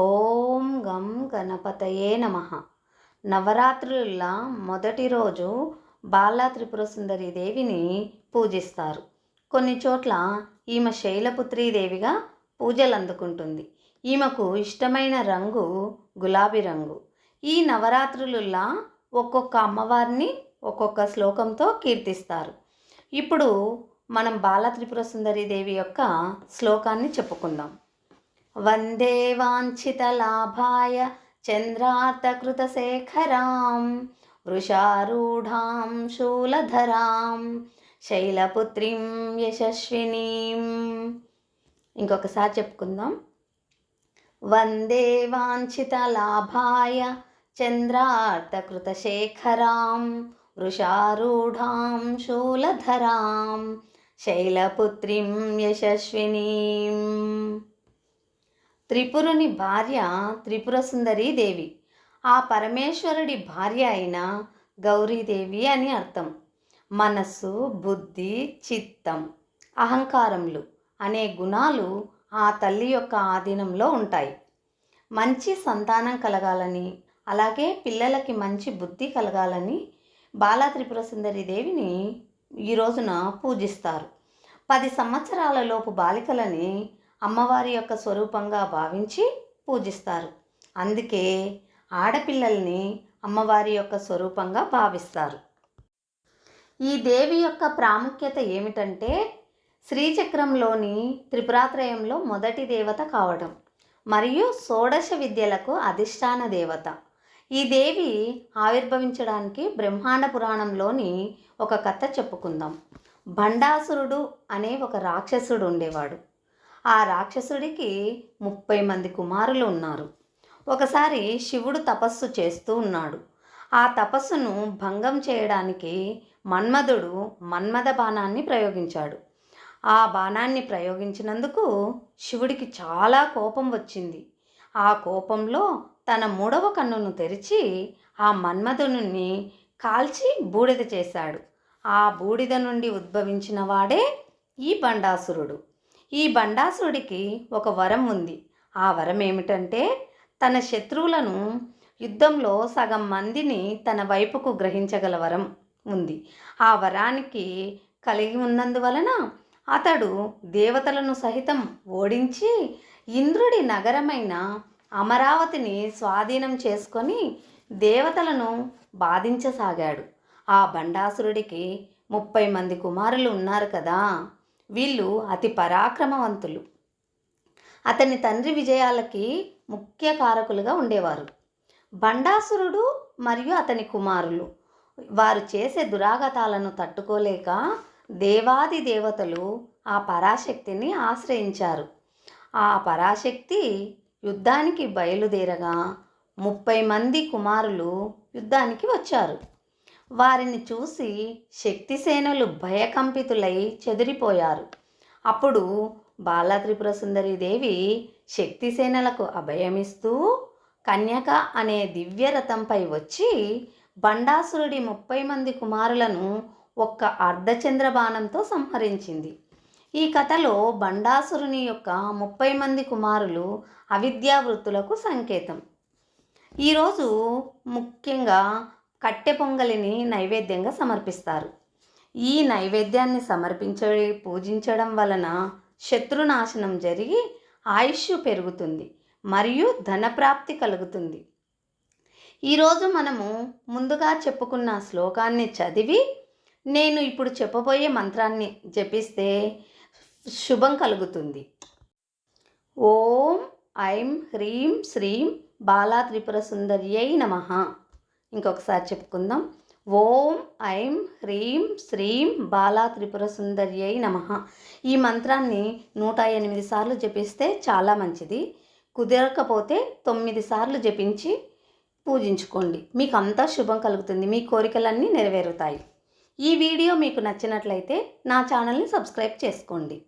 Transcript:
ఓం గం గణపతయే నమ. నవరాత్రుల మొదటి రోజు బాలా త్రిపుర సుందరి దేవిని పూజిస్తారు. కొన్ని చోట్ల ఈమె శైలపుత్రీ దేవిగా పూజలు అందుకుంటుంది ఈమెకు ఇష్టమైన రంగు గులాబీ రంగు. ఈ నవరాత్రులలో ఒక్కొక్క అమ్మవారిని ఒక్కొక్క శ్లోకంతో కీర్తిస్తారు. ఇప్పుడు మనం బాల త్రిపుర సుందరి దేవి యొక్క శ్లోకాన్ని చెప్పుకుందాం. వందే వాంఛితలాభాయ చంద్రార్తకృతశేఖరాం వృషారూఢాం శూలధరాం శైలపుత్రీం యశస్వినీం ఇంకొకసారి చెప్పుకుందాం. వందే వాంఛితలాభాయ చంద్రార్తకృతశేఖరాం వృషారూఢాం శూలధరాం శైలపుత్రీం యశస్వినీం త్రిపురుని భార్య త్రిపుర సుందరి దేవి. ఆ పరమేశ్వరుడి భార్య అయిన గౌరీదేవి అని అర్థం. మనస్సు బుద్ధి చిత్తం అహంకారములు అనే గుణాలు ఆ తల్లి యొక్క ఆధీనంలో ఉంటాయి. మంచి సంతానం కలగాలని అలాగే పిల్లలకి మంచి బుద్ధి కలగాలని బాలా త్రిపుర సుందరి దేవిని ఈ రోజున పూజిస్తారు. పది సంవత్సరాలలోపు బాలికలని అమ్మవారి యొక్క స్వరూపంగా భావించి పూజిస్తారు. అందుకే ఆడపిల్లల్ని అమ్మవారి యొక్క స్వరూపంగా భావిస్తారు. ఈ దేవి యొక్క ప్రాముఖ్యత ఏమిటంటే శ్రీచక్రంలోని త్రిపురాత్రయంలో మొదటి దేవత కావడం మరియు షోడశ విద్యలకు అధిష్టాన దేవత. ఈ దేవి ఆవిర్భవించడానికి బ్రహ్మాండ పురాణంలోని ఒక కథ చెప్పుకుందాం. భండాసురుడు అనే ఒక రాక్షసుడు ఉండేవాడు. ఆ రాక్షసుడికి ముప్పై మంది కుమారులు ఉన్నారు. ఒకసారి శివుడు తపస్సు చేస్తూ ఉన్నాడు. ఆ తపస్సును భంగం చేయడానికి మన్మధుడు మన్మథ బాణాన్ని ప్రయోగించాడు. ఆ బాణాన్ని ప్రయోగించినందుకు శివుడికి చాలా కోపం వచ్చింది. ఆ కోపంలో తన మూడవ కన్నును తెరిచి ఆ మన్మధుని కాల్చి బూడిద చేశాడు. ఆ బూడిద నుండి ఉద్భవించిన వాడే ఈ బండాసురుడు. ఈ బండాసుడికి ఒక వరం ఉంది. ఆ వరం ఏమిటంటే తన శత్రువులను యుద్ధంలో సగం మందిని తన వైపుకు గ్రహించగల వరం ఉంది. ఆ వరానికి కలిగి ఉన్నందువలన అతడు దేవతలను సహితం ఓడించి ఇంద్రుడి నగరమైన అమరావతిని స్వాధీనం చేసుకొని దేవతలను బాధించసాగాడు. ఆ బండాసురుడికి ముప్పై మంది కుమారులు ఉన్నారు కదా! వీళ్ళు అతి పరాక్రమవంతులు. అతని తండ్రి విజయాలకి ముఖ్య కారకులుగా ఉండేవారు. బండాసురుడు మరియు అతని కుమారులు. వారు చేసే దురాగతాలను తట్టుకోలేక దేవాది దేవతలు ఆ పరాశక్తిని ఆశ్రయించారు. ఆ పరాశక్తి యుద్ధానికి బయలుదేరగా ముప్పై మంది కుమారులు యుద్ధానికి వచ్చారు. వారిని చూసి శక్తిసేనులు భయకంపితులై చెదిరిపోయారు. అప్పుడు బాలా త్రిపుర సుందరి దేవి శక్తిసేనలకు అభయమిస్తూ కన్యక అనే దివ్యరథంపై వచ్చి బండాసురుడి ముప్పై మంది కుమారులను ఒక్క అర్ధచంద్ర బాణంతో సంహరించింది. ఈ కథలో బండాసురుని యొక్క ముప్పై మంది కుమారులు అవిద్యా వృత్తులకు సంకేతం ఈరోజు ముఖ్యంగా కట్టె పొంగలిని నైవేద్యంగా సమర్పిస్తారు. ఈ నైవేద్యాన్ని సమర్పించ పూజించడం వలన శత్రునాశనం జరిగి ఆయుష్ పెరుగుతుంది మరియు ధనప్రాప్తి కలుగుతుంది. ఈరోజు మనము ముందుగా చెప్పుకున్న శ్లోకాన్ని చదివి నేను ఇప్పుడు చెప్పబోయే మంత్రాన్ని జపిస్తే శుభం కలుగుతుంది. ఓం ఐం హ్రీం శ్రీం బాలా త్రిపుర సుందర్యై నమ. ఇంకొకసారి చెప్పుకుందాం. ఓం ఐం హ్రీం శ్రీం బాలా త్రిపుర సుందర్యై నమ. ఈ మంత్రాన్ని నూట ఎనిమిది సార్లు జపిస్తే చాలా మంచిది. కుదరకపోతే తొమ్మిది సార్లు జపించి పూజించుకోండి. మీకు అంతా శుభం కలుగుతుంది. మీ కోరికలన్నీ నెరవేరుతాయి. ఈ వీడియో మీకు నచ్చినట్లయితే నా ఛానల్ని సబ్స్క్రైబ్ చేసుకోండి.